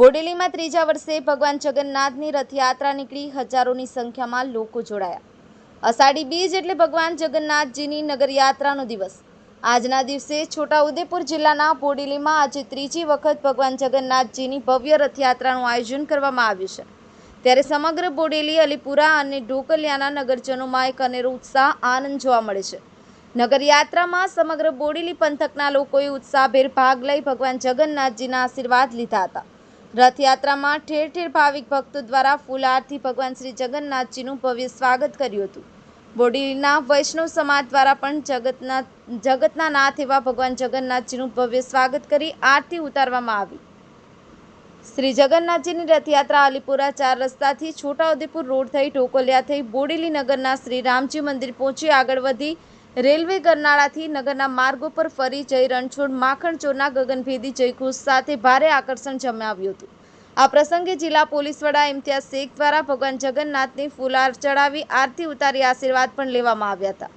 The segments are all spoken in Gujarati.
બોડેલીમાં ત્રીજા વર્ષે ભગવાન જગન્નાથની રથયાત્રા નીકળી હજારોની સંખ્યામાં લોકો જોડાયા. અષાઢી બીજ એટલે ભગવાન જગન્નાથજીની નગરયાત્રાનો દિવસ. આજના દિવસે છોટાઉદેપુર જિલ્લાના બોડેલીમાં આજે ત્રીજી વખત ભગવાન જગન્નાથજીની ભવ્ય રથયાત્રાનું આયોજન કરવામાં આવ્યું છે. ત્યારે સમગ્ર બોડેલી, અલીપુરા અને ઢોકલિયાના નગરજનોમાં એક અનેરો ઉત્સાહ, આનંદ જોવા મળે છે. નગરયાત્રામાં સમગ્ર બોડેલી પંથકના લોકોએ ઉત્સાહભેર ભાગ લઈ ભગવાન જગન્નાથજીના આશીર્વાદ લીધા હતા. રથયાત્રામાં ઠેર ઠેર ભાવિક ભક્તો દ્વારા ફૂલહારથી ભગવાન શ્રી જગન્નાથજીનું ભવ્ય સ્વાગત કર્યું હતું. બોડીલીના વૈષ્ણવ સમાજ દ્વારા પણ જગતના જગતના નાથ એવા ભગવાન જગન્નાથજીનું ભવ્ય સ્વાગત કરી આરતી ઉતારવામાં આવી. શ્રી જગન્નાથજીની રથયાત્રા અલીપુરા ચાર રસ્તાથી છોટાઉદેપુર રોડ થઈ ઢોકલિયા થઈ બોડેલી નગરના શ્રી રામજી મંદિર પહોંચી આગળ વધી રેલવે ગરનાળાથી નગરના માર્ગો પર ફરી જઈ રણછોડ માખણચોરના ગગનભેદી જયઘોષ સાથે ભારે આકર્ષણ જમાવ્યું હતું. આ પ્રસંગે જિલ્લા પોલીસ વડા ઇમ્તિયાઝ શેખ દ્વારા ભગવાન જગન્નાથની ફૂલાર ચડાવી આરતી ઉતારી આશીર્વાદ પણ લેવામાં આવ્યા હતા.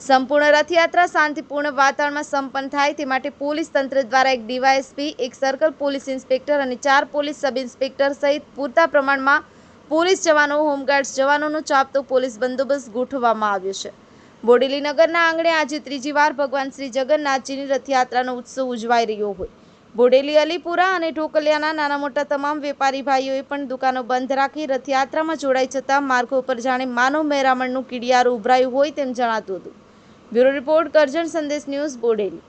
સંપૂર્ણ રથયાત્રા શાંતિપૂર્ણ વાતાવરણમાં સંપન્ન થાય તે માટે પોલીસ તંત્ર દ્વારા એક ડીવાયએસપી, એક સર્કલ પોલીસ ઇન્સ્પેક્ટર અને ચાર પોલીસ સબ ઇન્સ્પેક્ટર સહિત પૂરતા પ્રમાણમાં પોલીસ જવાનો, હોમગાર્ડ્સ જવાનોનો ચાપતો પોલીસ બંદોબસ્ત ગોઠવવામાં આવ્યો છે. બોડેલી નગરના આંગણે આજે ત્રીજી વાર ભગવાન શ્રી જગન્નાથજીની રથયાત્રાનો ઉત્સવ ઉજવાઈ રહ્યો હોય. બોડેલી, અલીપુરા અને ઢોકલિયાના નાના મોટા તમામ વેપારી ભાઈઓએ પણ દુકાનો બંધ રાખી રથયાત્રામાં જોડાઈ જતા માર્ગો પર જાણે માનવ મહેરામણનું કીડિયારું ઉભરાયું હોય તેમ જણાતું હતું. બ્યુરો રિપોર્ટ કરજણ સંદેશ ન્યૂઝ બોડેલી.